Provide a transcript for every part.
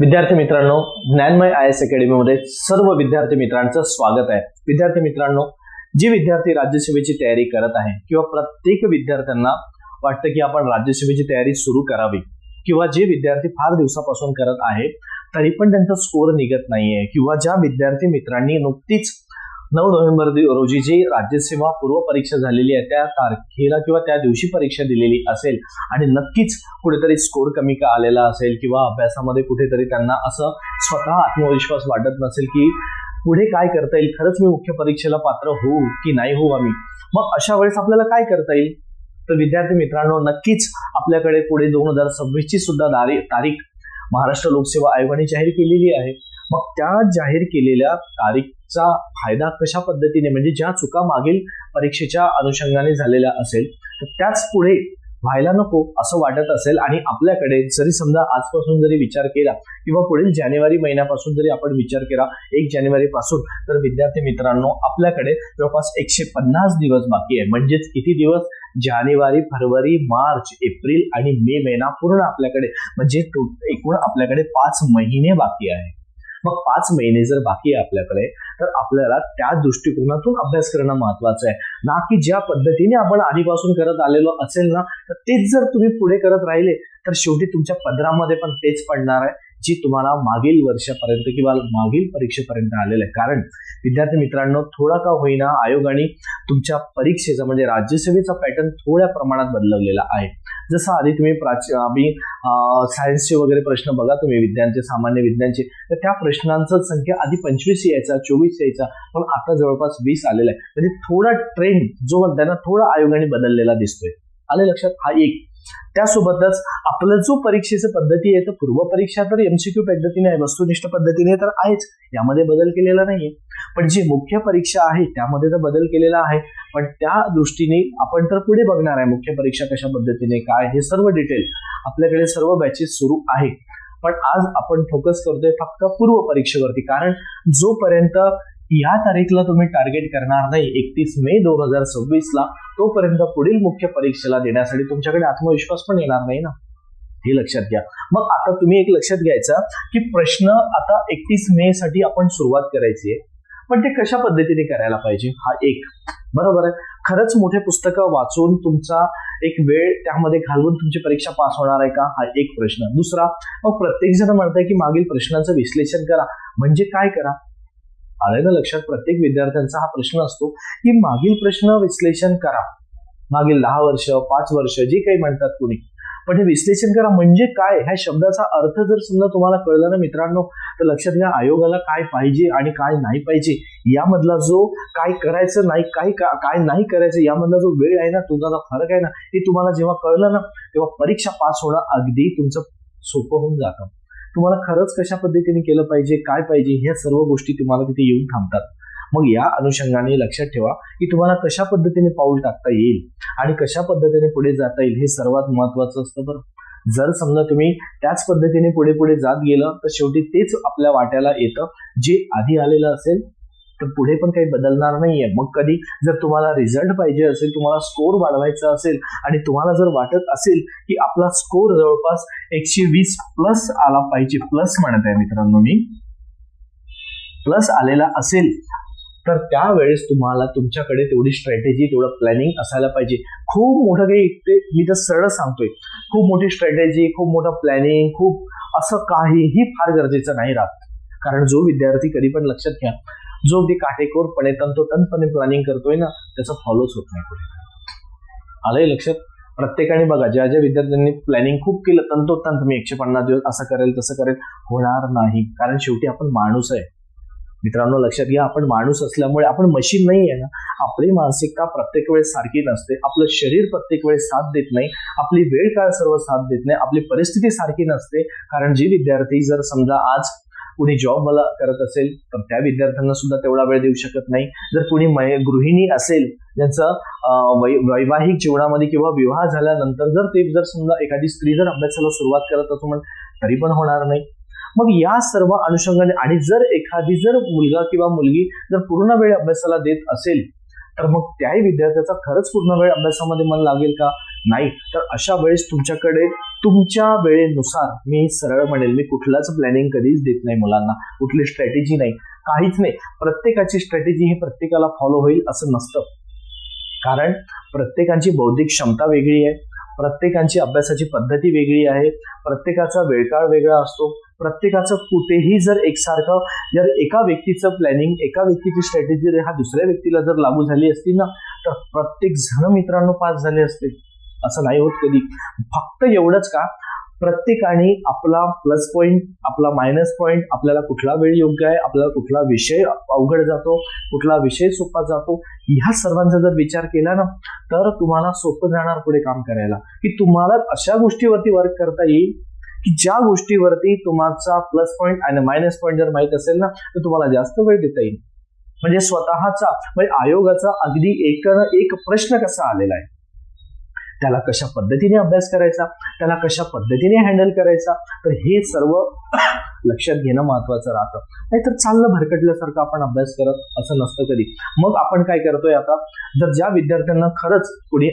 विद्यार्थी मित्रांनो ज्ञानमय I S अकॅडमीमध्ये सर्व विद्यार्थी मित्रांचं स्वागत आहे. विद्यार्थी मित्रांनो जी विद्यार्थी राज्यसेवेची तयारी करत आहे किंवा प्रत्येक विद्यार्थ्यांना वाटतं की आपण राज्यसेवेची तयारी सुरू करावी किंवा जे विद्यार्थी फार दिवसापासून करत आहे तरी पण त्यांचा स्कोर निघत नाहीये किंवा ज्या विद्यार्थी मित्रांनी नुकतीच नऊ नोव्हेंबर रोजी जी राज्यसेवा पूर्व परीक्षा झालेली आहे. त्या तारखेला किंवा त्या दिवशी परीक्षा दिलेली असेल आणि नक्कीच कुठेतरी स्कोर कमी का आलेला असेल किंवा अभ्यासामध्ये कुठेतरी त्यांना असं स्वतः आत्मविश्वास वाटत नसेल की पुढे काय करता येईल खरंच मी मुख्य परीक्षेला पात्र होऊ की नाही होऊ आम्ही? मग अशा वेळेस आपल्याला काय करता येईल? तर विद्यार्थी मित्रांनो नक्कीच आपल्याकडे पुढे दोन हजार सव्वीस ची सुद्धा दारी- तारीख महाराष्ट्र लोकसेवा आयोगाने जाहीर केलेली आहे. मग त्या जाहीर केलेल्या तारीखचा फायदा कशा पद्धतीने म्हणजे ज्या चुका मागील परीक्षेच्या अनुषंगाने झालेल्या असेल तर त्याच पुढे व्हायला नको असं वाटत असेल आणि आपल्याकडे जरी समजा आजपासून जरी विचार केला किंवा पुढील जानेवारी महिन्यापासून जरी आपण विचार केला एक जानेवारी पासून तर विद्यार्थी मित्रांनो आपल्याकडे जवळपास एकशे पन्नास दिवस बाकी आहे. म्हणजेच किती दिवस? जानेवारी फरवरी मार्च एप्रिल आणि मे महिना पूर्ण आपल्याकडे म्हणजे एकूण आपल्याकडे पाच महिने बाकी आहे. मग पाच महिने जर बाकी आहे आपल्याकडे तर आपल्याला त्या दृष्टिकोनातून अभ्यास करणं महत्वाचं आहे. ना की ज्या पद्धतीने आपण आधीपासून करत आलेलो असेल ना तर तेच जर तुम्ही पुढे करत राहिले तर शेवटी तुमच्या पदरामध्ये पण तेच पडणार आहे. जी तुम्हाला मागील वर्षापर्यंत किंवा मागील परीक्षेपर्यंत आलेलं आहे. कारण विद्यार्थी मित्रांनो थोडा का होईना आयोगाने तुमच्या परीक्षेचा म्हणजे राज्यसेवेचा पॅटर्न थोड्या प्रमाणात बदलवलेला आहे. जसं आधी तुम्ही प्राची आम्ही सायन्सचे वगैरे प्रश्न बघा तुम्ही विज्ञानचे सामान्य विज्ञानचे तर त्या प्रश्नांचं संख्या आधी पंचवीस यायचा चोवीस यायचा पण आता जवळपास वीस आलेला आहे. म्हणजे थोडा ट्रेंड जो म्हणताय ना थोडा आयोगाने बदललेला दिसतोय. आले लक्षात? हा एक. त्यासोबतच आपलं जो परीक्षेचं पद्धती आहे तर पूर्व परीक्षा तर एमसीक्यू पद्धतीने आहे वस्तुनिष्ठ पद्धतीने तर आहेच. यामध्ये बदल केलेला नाहीये. पण जी मुख्य परीक्षा आहे त्यामध्ये तर बदल केलेला आहे. पण त्या दृष्टीने आपण तर पुढे बघणार आहे मुख्य परीक्षा कशा पद्धतीने काय हे सर्व डिटेल आपल्याकडे सर्व बॅचेस सुरू आहे. पण आज आपण फोकस करतोय फक्त पूर्व परीक्षेवरती. कारण जोपर्यंत या तारीखला तुम्ही टार्गेट करणार नाही. एकतीस मे दोन हजार सव्वीस ला तोपर्यंत पुढील मुख्य परीक्षेला देण्यासाठी तुमच्याकडे आत्मविश्वास पण येणार नाही ना. हे लक्षात घ्या. मग आता तुम्ही एक लक्षात घ्यायचं की प्रश्न आता एकतीस मे साठी आपण सुरुवात करायची आहे. पण ते कशा पद्धतीने करायला पाहिजे? हा एक. बरोबर आहे? खरंच मोठे पुस्तकं वाचून तुमचा एक वेळ त्यामध्ये घालवून तुमची परीक्षा पास होणार आहे का? हा एक प्रश्न. दुसरा मग प्रत्येक जण म्हणताय की मागील प्रश्नांचं विश्लेषण करा. म्हणजे काय करा? आलंय ना लक्षात? प्रत्येक विद्यार्थ्यांचा हा प्रश्न असतो की मागील प्रश्न विश्लेषण करा. मागील दहा वर्ष पाच वर्ष जे काही म्हणतात कुणी. पण हे विश्लेषण करा म्हणजे काय? ह्या शब्दाचा अर्थ जर समजा तुम्हाला कळलं ना मित्रांनो तर लक्षात घ्या आयोगाला काय पाहिजे आणि काय नाही पाहिजे. यामधला जो काय करायचं नाही काय काय नाही करायचं यामधला जो वेळ आहे ना तुझा फरक आहे ना हे तुम्हाला जेव्हा कळलं ना तेव्हा परीक्षा पास होणं अगदी तुमचं सोपं होऊन जातं. तुम्हाला खरंच कशा पद्धतीने केलं पाहिजे काय पाहिजे ह्या सर्व गोष्टी तुम्हाला तिथे येऊन थांबतात. मग या अनुषंगाने लक्षात ठेवा की तुम्हाला कशा पद्धतीने पाऊल टाकता येईल आणि कशा पद्धतीने पुढे जाता येईल हे सर्वात महत्वाचं असतं बरं. जर समजा तुम्ही त्याच पद्धतीने पुढे पुढे जात गेलं तर शेवटी तेच आपल्या वाट्याला येतं. जे आधी आलेलं असेल तर पुढे पण काही बदलणार नाहीये. मग कधी जर तुम्हाला रिझल्ट पाहिजे असेल तुम्हाला स्कोर वाढवायचा असेल आणि तुम्हाला जर वाटत असेल की आपला स्कोर जवळपास एकशे वीस प्लस आला पाहिजे प्लस म्हणत आहे मित्रांनो मी प्लस आलेला असेल तर त्यावेळेस तुम्हाला तुमच्याकडे तेवढी स्ट्रॅटेजी तेवढं प्लॅनिंग असायला पाहिजे. खूप मोठं काही ते मी तर सरळ सांगतोय. खूप मोठी स्ट्रॅटेजी खूप मोठं प्लॅनिंग खूप असं काहीही फार गरजेचं नाही राहत. कारण जो विद्यार्थी कधी पण लक्षात घ्या जो अगदी काटेकोरपणे तंतोतंतपणे प्लॅनिंग करतोय ना त्याचा फॉलोच होत नाही पुढे आलंय लक्षात? प्रत्येकाने बघा ज्या ज्या विद्यार्थ्यांनी प्लॅनिंग खूप केलं तंतोतंत मी एकशे पन्नास दिवस असं करेल तसं करेल होणार नाही. कारण शेवटी आपण माणूस आहे. मित्रांनो लक्षात घ्या आपण माणूस असल्यामुळे आपण मशीन नाही आहे ना. आपली मानसिकता प्रत्येक वेळेस सारखी नसते. आपलं शरीर प्रत्येक वेळेस साथ देत नाही. आपली वेळ काळ सर्व साथ देत नाही. आपली परिस्थिती सारखी नसते. कारण जी विद्यार्थी जर समजा आज कुणी जॉब मला करत असेल तर त्या विद्यार्थ्यांना सुद्धा तेवढा वेळ देऊ शकत नाही. जर कुणी गृहिणी असेल ज्यांचं वै- वैवाहिक जीवनामध्ये किंवा विवाह झाल्यानंतर जर ते जर समजा एखादी स्त्री जर अभ्यासाला सुरुवात करत असो म्हण तरी पण होणार नाही. मग या सर्व अनुषंगाने आणि जर एखादी जर मुलगा किंवा मुलगी जर पूर्ण वेळ अभ्यासाला देत असेल तर मग त्याही विद्यार्थ्याचा खरंच पूर्ण वेळ अभ्यासामध्ये मन लागेल का? नाही. तर अशा वेळेस तुमच्याकडे तुमच्या वेळेनुसार मी सरळ म्हणेल मी कुठलाच प्लॅनिंग कधीच देत नाही मुलांना. कुठली स्ट्रॅटेजी नाही. काहीच नाही. प्रत्येकाची स्ट्रॅटेजी ही प्रत्येकाला फॉलो होईल असं नसतं. कारण प्रत्येकांची बौद्धिक क्षमता वेगळी आहे. प्रत्येकांची अभ्यासाची पद्धती वेगळी आहे. प्रत्येकाचा वेळकाळ वेगळा असतो. प्रत्येकाचं कुठेही जर एकसारखं जर एका व्यक्तीचं प्लॅनिंग एका व्यक्तीची स्ट्रॅटेजी जर हा दुसऱ्या व्यक्तीला जर लागू झाली असती ना तर प्रत्येक जण मित्रांनो पास झाले असते. असं नाही होत कधी. फक्त एवढंच का प्रत्येकाने आपला प्लस पॉईंट आपला मायनस पॉईंट आपल्याला कुठला वेळ योग्य आहे आपल्याला कुठला विषय अवघड जातो कुठला विषय सोपा जातो ह्या सर्वांचा जर विचार केला ना तर तुम्हाला सोपं जाणार पुढे काम करायला. की तुम्हाला अशा गोष्टीवरती वर्क करता येईल की ज्या गोष्टीवरती तुमचा प्लस पॉईंट आणि मायनस पॉईंट जर माहीत असेल ना तर तुम्हाला जास्त वेळ देता येईल. म्हणजे स्वतःचा म्हणजे आयोगाचा अगदी एक एक प्रश्न कसा आलेला आहे? त्याला कशा पद्धतीने अभ्यास करायचा त्याला कशा पद्धतीने हँडल करायचा तर हे सर्व लक्षात घेणं महत्वाचं राहतं. नाहीतर चाललं भरकटल्यासारखं आपण अभ्यास करत असं नसतं कधी. मग आपण काय करतोय आता? जर ज्या विद्यार्थ्यांना खरंच कोणी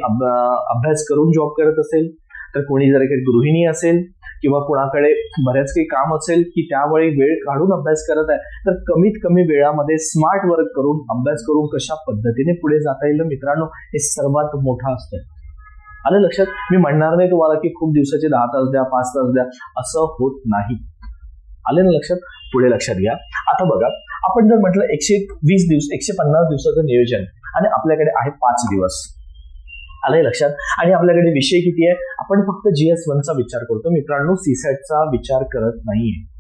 अभ्यास करून जॉब करत असेल तर कोणी जर काही गृहिणी असेल किंवा कुणाकडे बऱ्याच काही काम असेल की त्यावेळी वेळ काढून अभ्यास करत आहे तर कमीत कमी वेळामध्ये स्मार्ट वर्क करून अभ्यास करून कशा पद्धतीने पुढे जाता येईल? मित्रांनो हे सर्वात मोठं असतं. आलं लक्षात? मी म्हणणार नाही तुम्हाला की खूप दिवसाचे दहा तास द्या पाच तास द्या असं होत नाही. आले ना लक्षात? पुढे लक्षात घ्या. आता बघा आपण जर म्हटलं एकशे वीस दिवस एकशे पन्नास दिवसाचं नियोजन आणि आपल्याकडे आहे पाच दिवस. आलंय लक्षात? आणि आपल्याकडे विषय किती आहे? आपण फक्त जीएस वनचा विचार करतो. मित्रांनो सीसॅटचा विचार करत नाहीये.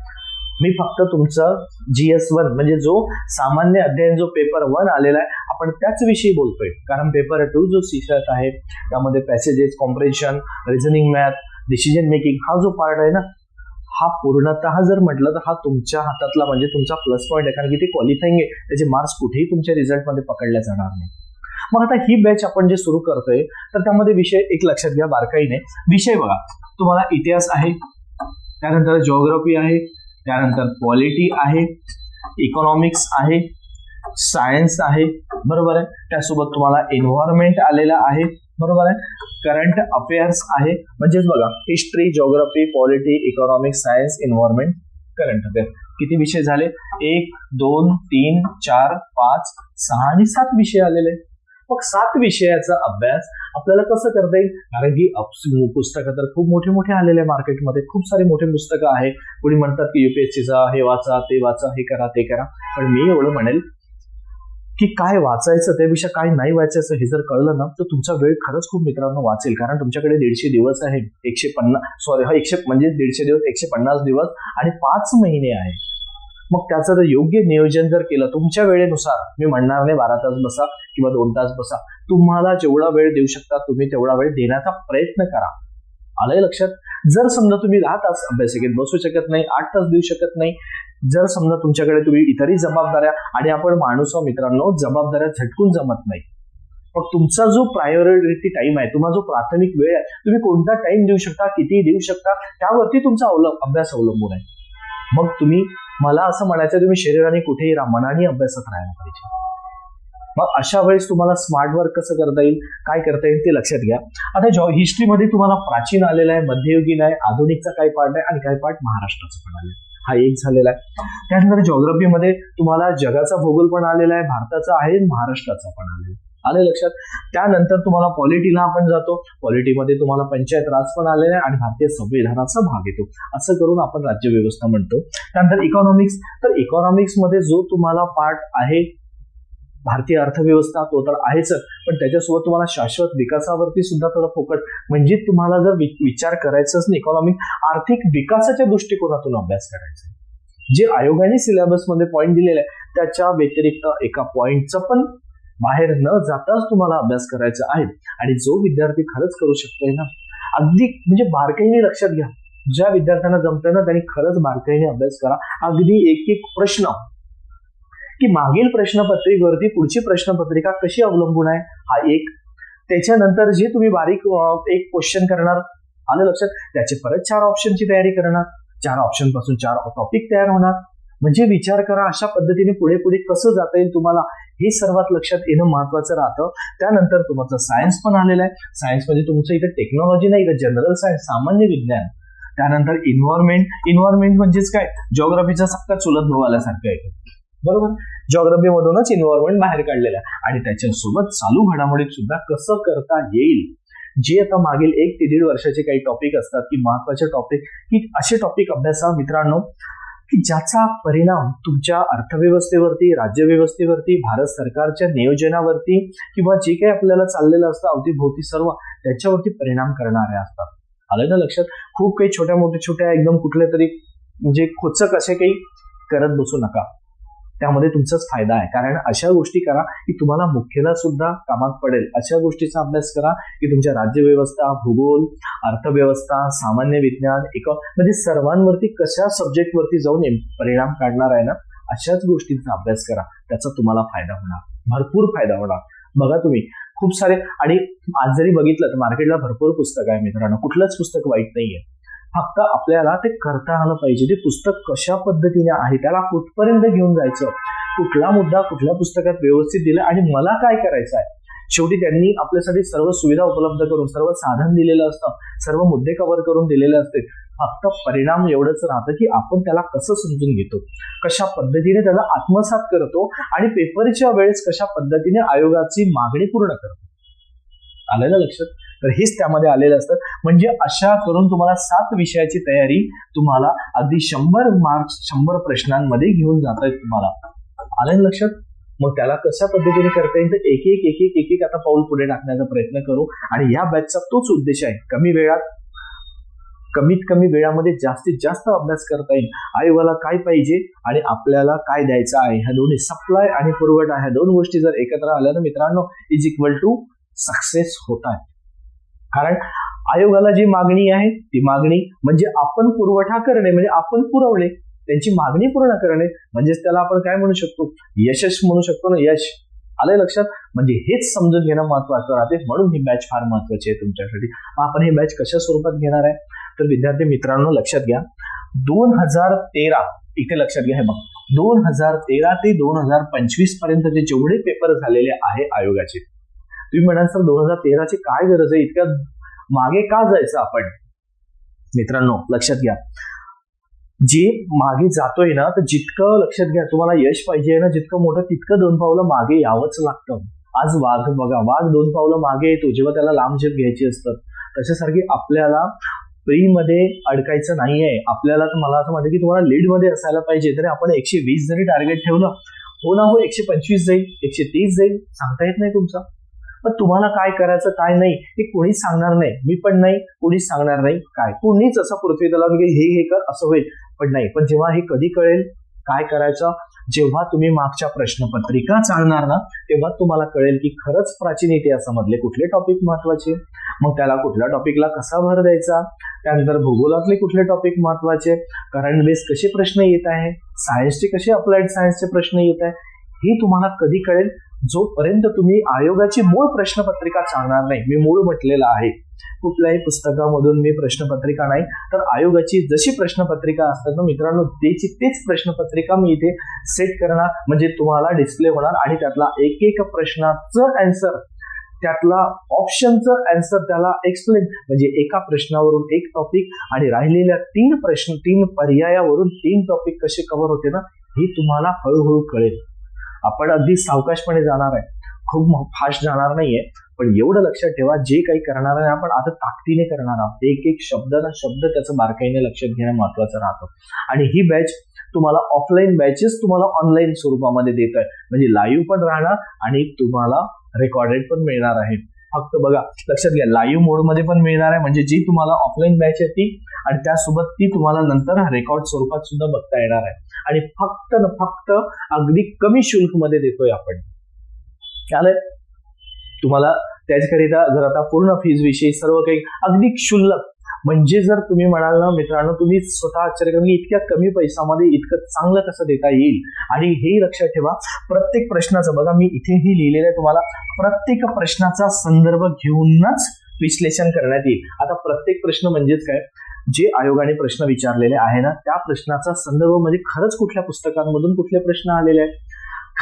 मी फक्त तुमचं जीएस वन म्हणजे जो सामान्य अध्ययन जो पेपर वन आलेला आहे आपण त्याच विषयी बोलतोय. कारण पेपर टू जो शिक्षक आहे त्यामध्ये passages comprehension reasoning math decision making हा जो पार्ट आहे ना हा पूर्णतः जर म्हटलं तर हा तुमच्या हातातला म्हणजे तुमचा प्लस पॉईंट आहे. कारण की ते क्वालिफाईंग आहे. त्याचे मार्क्स कुठेही तुमच्या रिझल्टमध्ये पकडले जाणार नाही. मग आता ही बॅच आपण जे सुरू करतोय तर त्यामध्ये विषय एक लक्षात घ्या बारकाईने. विषय बघा. तुम्हाला इतिहास आहे त्यानंतर जिओग्राफी आहे त्यानंतर पॉलिटी आहे इकॉनॉमिक्स आहे सायन्स आहे बरोबर आहे? त्यासोबत तुम्हाला एन्व्हायरमेंट आलेला आहे बरोबर आहे? करंट अफेअर्स आहे. म्हणजेच बघा history geography polity economics science environment current affair किती विषय झाले? एक दोन तीन चार पाच सहा आणि सात विषय आलेले. मग सात विषयाचा अभ्यास आपल्याला कसं करता येईल? कारण की पुस्तकं तर खूप मोठे मोठे आलेले आहे मार्केटमध्ये. खूप सारे मोठे पुस्तकं आहे कोणी म्हणतात की युपीएससीचा हे वाचा ते वाचा हे करा ते करा. पण मी एवढं म्हणेल की काय वाचायचं त्यापेक्षा काय नाही वाचायचं हे जर कळलं ना तर तुमचा वेळ खरंच खूप मित्रांनो वाचेल. कारण तुमच्याकडे दीडशे दिवस आहे. एकशे पन्नास सॉरी हा एकशे म्हणजे दीडशे दिवस एकशे पन्नास दिवस आणि पाच महिने आहे. मग त्याचं जर योग्य नियोजन जर केलं तुमच्या वेळेनुसार मी म्हणणार नाही बारा तास बसा किंवा दोन तास बसा तुम्हाला जेवढा वेळ देऊ शकता तुम्ही तेवढा वेळ देण्याचा प्रयत्न करा. आलंय लक्षात? जर समजा तुम्ही दहा तास अभ्यासिकेत बसू शकत नाही आठ तास देऊ शकत नाही जर समजा तुमच्याकडे तुम्ही इतरही जबाबदाऱ्या आणि आपण माणूस मित्रांनो जबाबदाऱ्या झटकून जमत नाही. मग तुमचा जो प्रायोरिटी टाइम आहे तुम्हाला जो प्राथमिक वेळ आहे तुम्ही कोणता टाइम देऊ शकता किती देऊ शकता त्यावरती तुमचा अवलंब अभ्यास अवलंबून आहे. मग तुम्ही मला असं म्हणायचं तुम्ही शरीराने कुठेही मनाने अभ्यासात राहायला पाहिजे. मग अशा वेळेस तुम्हाला स्मार्ट वर्क कसं करता येईल काय करता येईल ते लक्षात घ्या. आता जॉ हिस्ट्रीमध्ये तुम्हाला प्राचीन आलेला आहे मध्ययुगीन आहे आधुनिकचा काही पार्ट आहे आणि काही पार्ट महाराष्ट्राचा पण आलेला हा एक झालेला आहे. त्यानंतर जॉग्राफीमध्ये तुम्हाला जगाचा भूगोल पण आलेला आहे भारताचा आहे महाराष्ट्राचा पण आलेला आले लक्षात. त्यानंतर तुम्हाला पॉलिटीला आपण जातो. पॉलिटीमध्ये तुम्हाला पंचायत राज पण आलेला आहे आणि भारतीय संविधानाचा भाग येतो. असं करून आपण राज्य व्यवस्था म्हणतो. त्यानंतर इकॉनॉमिक्स तर इकॉनॉमिक्समध्ये जो तुम्हाला पार्ट आहे भारतीय अर्थव्यवस्था तो तर आहेच. पण त्याच्यासोबत तुम्हाला शाश्वत विकासावरती सुद्धा थोडं फोकस म्हणजे तुम्हाला जर विचार करायचाच नाही इकॉनॉमिक आर्थिक विकासाच्या दृष्टिकोनातून अभ्यास करायचा जे आयोगाने सिलेबसमध्ये पॉईंट दिलेले आहे त्याच्या व्यतिरिक्त एका पॉईंटचा पण बाहेर न जाताच तुम्हाला अभ्यास करायचा आहे. आणि जो विद्यार्थी खरंच करू शकतोय ना अगदी म्हणजे बारकाईने लक्षात घ्या. ज्या विद्यार्थ्यांना जमतंय ना त्यांनी खरंच बारकाईने अभ्यास करा. अगदी एक एक प्रश्न. की मागील प्रश्नपत्रिकेवरती पुढची प्रश्नपत्रिका कशी अवलंबून आहे? हा एक. त्याच्यानंतर जे तुम्ही बारीक एक क्वेश्चन करणार आलं लक्षात? त्याचे परत चार ऑप्शनची तयारी करणार. चार ऑप्शनपासून चार टॉपिक तयार होणार. म्हणजे विचार करा अशा पद्धतीने पुढे पुढे कसं जाता येईल तुम्हाला. हे सर्वात लक्षात येणं महत्वाचं राहतं. त्यानंतर तुमचं सायन्स पण आलेलं आहे. सायन्स म्हणजे तुमचं इथं टेक्नॉलॉजी नाही इथं जनरल सायन्स सामान्य विज्ञान. त्यानंतर इन्व्हायरमेंट इन्व्हायरमेंट म्हणजेच काय? जॉग्राफीचा सक्का चुलत भाऊ आल्यासारखं आहे. बरोबर? जॉग्राफी मधूनच इन्व्हायरमेंट बाहेर काढलेलं आहे. आणि त्याच्यासोबत चालू घडामोडीत सुद्धा कसं करता येईल? जे आता मागील एक ते दीड वर्षाचे काही टॉपिक असतात की महत्त्वाचे टॉपिक की असे टॉपिक अभ्यासा मित्रांनो ज्याचा परिणाम तुमच्या अर्थव्यवस्थेवरती राज्यव्यवस्थेवरती भारत सरकारच्या नियोजनावरती किंवा जे काही आपल्याला चाललेलं असतं अवतीभोवती सर्व त्याच्यावरती परिणाम करणारे असतात. आलं ना लक्षात? खूप काही छोट्या मोठ्या छोट्या एकदम कुठल्या तरी म्हणजे खोचक असे काही करत बसू नका. त्यामध्ये तुमचाच फायदा आहे. कारण अशा गोष्टी करा की तुम्हाला मुख्यला सुद्धा कामात पडेल. अशा गोष्टीचा अभ्यास करा की तुमच्या राज्यव्यवस्था भूगोल अर्थव्यवस्था सामान्य विज्ञान एक म्हणजे सर्वांवरती कशा सब्जेक्टवरती जाऊन परिणाम काढणार आहे ना अशाच गोष्टींचा अभ्यास करा. त्याचा तुम्हाला फायदा होणार. भरपूर फायदा होणार. बघा तुम्ही खूप सारे आणि आज जरी बघितलं तर मार्केटला भरपूर पुस्तक आहे मित्रांनो. कुठलंच पुस्तक वाईट नाहीये. फक्त आपल्याला ते करता आलं पाहिजे. ते पुस्तक कशा पद्धतीने आहे त्याला कुठपर्यंत घेऊन जायचं? कुठला मुद्दा कुठल्या पुस्तकात व्यवस्थित दिला आणि मला काय करायचं आहे? शेवटी त्यांनी आपल्यासाठी सर्व सुविधा उपलब्ध करून सर्व साधन दिलेलं असतं सर्व मुद्दे कव्हर करून दिलेले असते. फक्त परिणाम एवढंच राहतं की आपण त्याला कसं समजून घेतो? कशा पद्धतीने त्याला आत्मसात करतो आणि पेपरच्या वेळेस कशा पद्धतीने आयोगाची मागणी पूर्ण करतो? आलं ना लक्षात? तर हेच त्यामध्ये आलेलं असतं. म्हणजे अशा करून तुम्हाला सात विषयाची तयारी तुम्हाला अगदी शंभर मार्क्स शंभर प्रश्नांमध्ये घेऊन जात तुम्हाला. आलं लक्षात? मग त्याला कशा पद्धतीने करता येईल? तर एक एक एक एक एक एक आता पाऊल पुढे टाकण्याचा प्रयत्न करू. आणि या बॅचचा तोच उद्देश आहे. कमी वेळात कमीत कमी वेळामध्ये जास्तीत जास्त अभ्यास करता येईल. आयोगाला काय पाहिजे आणि आपल्याला काय द्यायचं आहे? ह्या दोन्ही सप्लाय आणि पुरवठा ह्या दोन गोष्टी जर एकत्र आल्या तर मित्रांनो इज इक्वल टू सक्सेस होत आहे. कारण आयोगाला जी मागणी आहे ती मागणी म्हणजे आपण पुरवठा करणे म्हणजे आपण पुरवणे त्यांची मागणी पूर्ण करणे म्हणजेच त्याला आपण काय म्हणू शकतो? यशस म्हणू शकतो ना? यश आलंय लक्षात? म्हणजे हेच समजून घेणं महत्वाचं राहते. म्हणून ही बॅच फार महत्वाची आहे तुमच्यासाठी. आपण हे बॅच कशा स्वरूपात घेणार आहे? तर विद्यार्थी मित्रांनो लक्षात घ्या. दोन हजार तेरा इथे लक्षात घ्या हे बघ. दोन हजार तेरा ते दोन हजार पंचवीस पर्यंतचे जेवढे पेपर झालेले आहे आयोगाचे तुम्ही म्हणाल सर दोन हजार तेराची काय गरज आहे? इतक्या मागे का जायचं आपण? मित्रांनो लक्षात घ्या. जे मागे जातोय ना तर जितकं लक्षात घ्या तुम्हाला यश पाहिजे ना जितकं मोठं तितकं दोन पावलं मागे यावंच लागतं. आज वाघ बघा वाघ दोन पावलं मागे येतो जेव्हा त्याला लांब झेप घ्यायची असतात. तशासारखी आपल्याला प्रीमध्ये अडकायचं नाहीये. आपल्याला तर मला असं वाटतं की तुम्हाला लीडमध्ये असायला पाहिजे तरी आपण एकशे वीस जरी टार्गेट ठेवलं हो ना हो एकशे पंचवीस जाईल एकशे तीस जाईल सांगता येत नाही तुमचा. पण तुम्हाला काय करायचं काय नाही हे कोणीच सांगणार नाही. मी पण नाही कोणीच सांगणार नाही काय? कोणीच असं पृथ्वी दलावर हे हे कर असं होईल. पण नाही पण जेव्हा हे कधी कळेल काय करायचं जेव्हा तुम्ही मागच्या प्रश्नपत्रिका चालणार ना तेव्हा तुम्हाला कळेल की खरंच प्राचीन इतिहासामधले कुठले टॉपिक महत्त्वाचे? मग त्याला कुठल्या टॉपिकला कसा भर द्यायचा? त्यानंतर भूगोलातले कुठले टॉपिक महत्त्वाचे? करंट बेस कसे प्रश्न येत आहे? सायन्सचे कसे अप्लाइड सायन्सचे प्रश्न येत आहे? हे तुम्हाला कधी कळेल? जोपर्यंत तुम्ही आयोगाची मूळ प्रश्नपत्रिका सांगणार नाही मी मूळ म्हटलेलं आहे कुठल्याही पुस्तकामधून मी प्रश्नपत्रिका नाही तर आयोगाची जशी प्रश्नपत्रिका असतात ना मित्रांनो त्याची तेच प्रश्नपत्रिका मी इथे सेट करणार म्हणजे तुम्हाला डिस्प्ले होणार आणि त्यातला एक एक प्रश्नाचं अँसर त्यातला ऑप्शनचं अँसर त्याला एक्सप्लेन म्हणजे एका प्रश्नावरून एक टॉपिक आणि राहिलेल्या तीन प्रश्न तीन पर्यायावरून तीन टॉपिक कसे कव्हर होते ना हे तुम्हाला हळूहळू कळेल. आपण अगदी सावकाशपणे जाणार आहे. खूप फास्ट जाणार नाहीये. पण एवढं लक्षात ठेवा जे काही करणार आहे आपण आता ताकदीने करणार आहोत. एक एक शब्द ना शब्द त्याचं बारकाईने लक्षात घेणं महत्वाचं राहतं. आणि ही बॅच तुम्हाला ऑफलाईन बॅचेस तुम्हाला ऑनलाईन स्वरूपामध्ये देत आहे म्हणजे लाईव्ह पण राहणार आणि तुम्हाला रेकॉर्डेड पण मिळणार आहे. फक्त बघा लक्षात घ्या लाईव्ह मोडमध्ये पण मिळणार आहे. म्हणजे जी तुम्हाला ऑफलाईन बॅच आहे ती आणि त्यासोबत ती तुम्हाला नंतर रेकॉर्ड स्वरूपात सुद्धा बघता येणार आहे. आणि फक्त न फक्त अगदी कमी शुल्कमध्ये देतोय आपण. चालेल? तुम्हाला त्याचकरिता जर आता पूर्ण फीज विषयी सर्व काही अगदी क्षुल्लक म्हणजे जर तुम्ही म्हणाल ना मित्रांनो तुम्ही स्वतः आश्चर्य करून इतक्या कमी पैशामध्ये इतकं चांगलं कसं देता येईल? आणि हे लक्षात ठेवा प्रत्येक प्रश्नाचं बघा मी इथेही लिहिलेलं आहे तुम्हाला प्रत्येक प्रश्नाचा संदर्भ घेऊनच विश्लेषण करण्यात येईल. आता प्रत्येक प्रश्न म्हणजेच काय? जे आयोगाने प्रश्न विचारलेले आहे ना त्या प्रश्नाचा संदर्भ म्हणजे खरंच कुठल्या पुस्तकांमधून कुठले प्रश्न आलेले आहेत?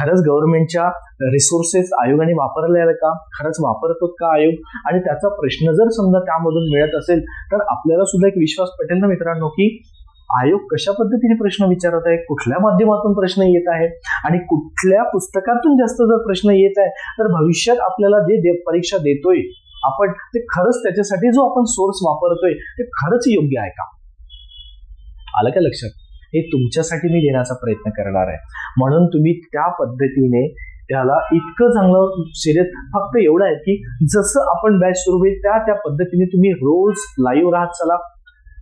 खरंच गव्हर्नमेंटच्या रिसोर्सेस आयोगाने वापरल्या का? खरंच वापरतो का आयोग? आणि त्याचा प्रश्न जर समजा त्यामधून मिळत असेल तर आपल्याला सुद्धा एक विश्वास पटेल ना मित्रांनो की आयोग कशा पद्धतीने प्रश्न विचारत आहे? कुठल्या माध्यमातून प्रश्न येत आहे? आणि कुठल्या पुस्तकातून जास्त जर प्रश्न येत आहे तर भविष्यात आपल्याला जे दे- परीक्षा देतोय आपण ते खरंच त्याच्यासाठी जो आपण सोर्स वापरतोय ते खरंच योग्य आहे का? आलं का लक्षात? हे तुमच्यासाठी मी देण्याचा प्रयत्न करणार आहे. म्हणून तुम्ही त्या पद्धतीने त्याला इतकं चांगलं सिरियस फक्त एवढं आहे की जसं आपण बॅच सुरू होईल त्या त्या पद्धतीने तुम्ही रोज लाईव्ह राहत चला.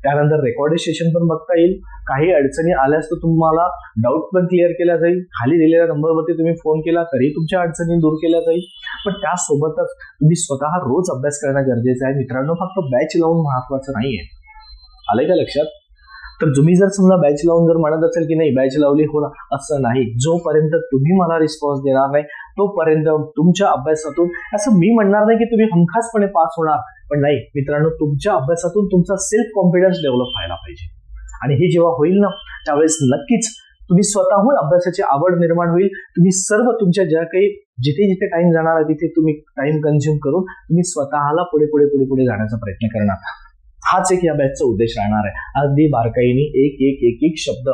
त्यानंतर रेकॉर्डेड सेशन पण बघता येईल. काही अडचणी आल्यास तर तुम्हाला डाऊट पण क्लिअर केला जाईल. खाली दिलेल्या नंबरवरती तुम्ही फोन केला तरी तुमच्या अडचणी दूर केल्या जाईल. पण त्यासोबतच तुम्ही स्वतः रोज अभ्यास करणं गरजेचं आहे. मित्रांनो फक्त बॅच लावून महत्वाचं नाहीये. आलंय का लक्षात? तर तुम्ही जर समजा बॅच लावून जर म्हणत असेल की नाही बॅच लावली होणार असं नाही. जोपर्यंत तुम्ही मला रिस्पॉन्स देणार नाही तोपर्यंत तुमच्या अभ्यासातून असं मी म्हणणार नाही की तुम्ही हमखासपणे पास होणार पण नाही. मित्रांनो तुमच्या अभ्यासातून तुमचा सेल्फ कॉन्फिडन्स डेव्हलप व्हायला पाहिजे. आणि हे जेव्हा होईल ना त्यावेळेस नक्कीच तुम्ही स्वतःहून अभ्यासाची आवड निर्माण होईल. तुम्ही सर्व तुमच्या ज्या काही जिथे जिथे टाइम जाणार आहे तिथे तुम्ही टाइम कन्झ्युम करून तुम्ही स्वतःला पुढे पुढे पुढे पुढे जाण्याचा प्रयत्न करणार. हाच एक या बॅचचा उद्देश राहणार आहे. अगदी बारकाईने एक एक एक एक शब्द.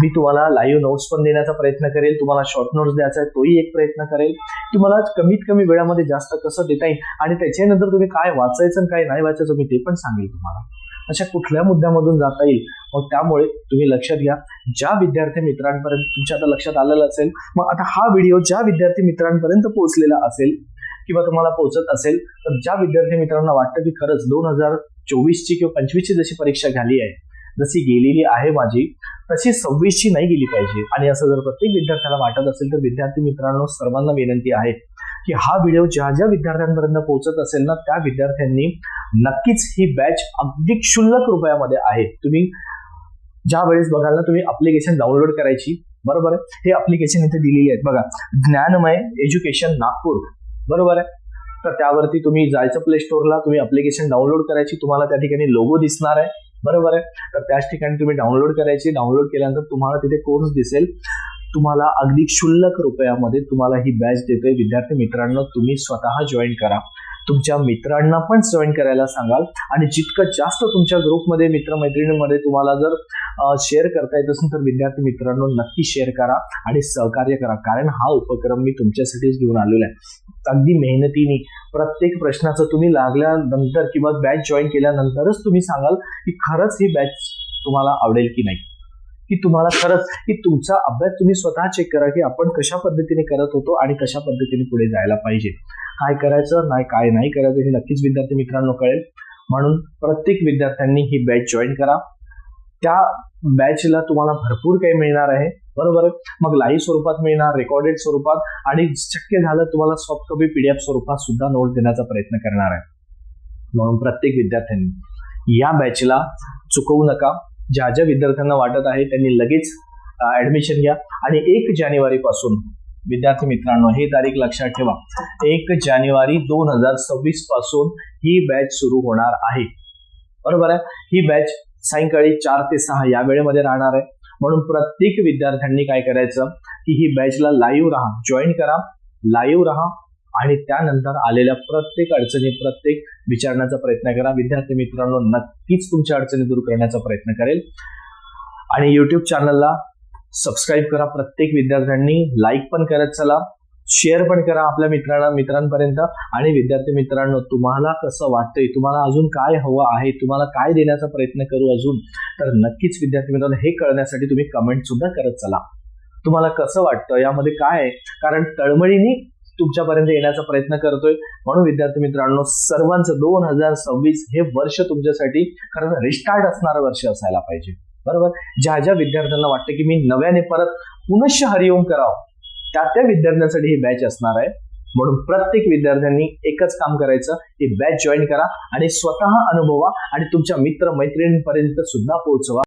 मी तुम्हाला लाईव्ह नोट्स पण देण्याचा प्रयत्न करेल तुम्हाला शॉर्ट नोट्स द्यायचा आहे तोही एक प्रयत्न करेल. तुम्हाला कमीत कमी वेळामध्ये जास्त कसं देता येईल आणि त्याच्यानंतर तुम्ही काय वाचायचं आणि काय नाही वाचायचं मी ते पण सांगेल तुम्हाला. अशा कुठल्या मुद्द्यामधून जाता येईल? मग त्यामुळे तुम्ही लक्षात घ्या ज्या विद्यार्थी मित्रांपर्यंत तुमच्या आता लक्षात आलेलं असेल मग आता हा व्हिडिओ ज्या विद्यार्थी मित्रांपर्यंत पोहोचलेला असेल किंवा तुम्हाला पोहोचत असेल तर ज्या विद्यार्थी मित्रांना वाटतं की खरंच दोन हजार चोवीसची किंवा पंचवीसची जशी परीक्षा झाली आहे जशी गेलेली आहे माझी तशी सव्वीसची नाही गेली पाहिजे. आणि असं जर प्रत्येक विद्यार्थ्याला वाटत असेल तर विद्यार्थी मित्रांनो सर्वांना विनंती आहे की हा व्हिडिओ ज्या ज्या विद्यार्थ्यांपर्यंत पोहोचत असेल ना त्या विद्यार्थ्यांनी नक्कीच ही बॅच अगदी क्षुल्लक रुपयामध्ये आहे. तुम्ही ज्या वेळेस बघाल ना तुम्ही अप्लिकेशन डाउनलोड करायची बरोबर आहे? हे अप्लिकेशन इथे दिलेली आहेत. बघा ज्ञानमय एज्युकेशन नागपूर. बरोबर आहे? तर त्यावरती तुम्ही जायचं प्ले स्टोअरला तुम्ही अप्लिकेशन डाउनलोड करायची तुम्हाला त्या ठिकाणी लोगो दिसणार आहे. बरोबर आहे? तर त्याच ठिकाणी तुम्ही डाउनलोड करायची. डाउनलोड केल्यानंतर तुम्हाला तिथे कोर्स दिसेल. तुम्हाला अगदी क्षुल्लक रुपयामध्ये तुम्हाला ही बॅच देतोय. विद्यार्थी मित्रांनो तुम्ही स्वतः जॉईन करा. तुमच्या मित्रांना पण जॉईन करायला सांगाल. आणि जितकं जास्त तुमच्या ग्रुपमध्ये मित्रमैत्रिणींमध्ये तुम्हाला जर शेअर करता येत असेल तर विद्यार्थी मित्रांनो नक्की शेअर करा आणि सहकार्य करा. कारण हा उपक्रम मी तुमच्यासाठीच घेऊन आलेला आहे. अगदी मेहनतीने प्रत्येक प्रश्नाचं तुम्ही लागल्यानंतर किंवा बॅच जॉईन केल्यानंतरच तुम्ही सांगाल की खरंच ही बॅच तुम्हाला आवडेल की नाही. की तुम्हाला खरंच की तुमचा अभ्यास तुम्ही स्वतः चेक करा की आपण कशा पद्धतीने करत होतो आणि कशा पद्धतीने पुढे जायला पाहिजे. काय करायचं नाही काय नाही करायचं हे नक्कीच विद्यार्थी मित्रांनो कळेल. म्हणून प्रत्येक विद्यार्थ्यांनी ही बॅच जॉईन करा. त्या बॅचला तुम्हाला भरपूर काही मिळणार आहे. बरोबर? आहे मग लाईव्ह स्वरूपात मिळणार रेकॉर्डेड स्वरूपात आणि शक्य झालं तुम्हाला सॉफ्ट कॉपी पीडीएफ स्वरूपात सुद्धा नोट देण्याचा प्रयत्न करणार आहे. म्हणून प्रत्येक विद्यार्थ्यांनी या बॅचला चुकवू नका. ज्या ज्या विद्यार्थ्यांना वाटत आहे त्यांनी लगेच ऍडमिशन घ्या. आणि एक जानेवारी पासून विद्यार्थी मित्रांनो ही तारीख लक्षात ठेवा. एक जानेवारी दोन हजार सव्वीसपासून ही बॅच सुरू होणार आहे. बरोबर आहे? ही बॅच सायंकाळी चार ते सहा या वेळेमध्ये राहणार आहे. म्हणून प्रत्येक विद्यार्थ्यांनी काय करायचं? की ही बॅचला लाईव्ह राहा जॉईन करा लाईव्ह राहा आणि त्यानंतर आलेल्या प्रत्येक अडचणी प्रत्येक विचारण्याचा प्रयत्न करा. विद्यार्थी मित्रांनो नक्कीच तुमच्या अडचणी दूर करण्याचा प्रयत्न करेल. आणि युट्यूब चॅनलला सबस्क्राईब करा प्रत्येक विद्यार्थ्यांनी लाईक पण करत चला शेअर पण करा आपल्या मित्रांना मित्रांपर्यंत. आणि विद्यार्थी मित्रांनो तुम्हाला कसं वाटतंय? तुम्हाला अजून काय हवं आहे? तुम्हाला काय देण्याचा प्रयत्न करू अजून? तर नक्कीच विद्यार्थी मित्रांनो हे कळण्यासाठी तुम्ही कमेंट सुद्धा करत चला. तुम्हाला कसं वाटतं? यामध्ये काय आहे? कारण तळमळीने तुमच्यापर्यंत येण्याचा प्रयत्न करतोय. म्हणून विद्यार्थी मित्रांनो सर्वांचं दोन हजार सव्वीस हे वर्ष तुमच्यासाठी खरं रिस्टार्ट असणारं वर्ष असायला पाहिजे. बरोबर? ज्या ज्या विद्यार्थ्यांना वाटतं की मी नव्याने परत पुनश्च हरिओम करावं त्या त्या विद्यार्थ्यांसाठी ही बॅच असणार आहे. म्हणून प्रत्येक विद्यार्थ्यांनी एकच काम करायचं ही बॅच जॉईन करा आणि स्वतः अनुभवा आणि तुमच्या मित्र मैत्रिणींपर्यंत सुद्धा पोहोचवा.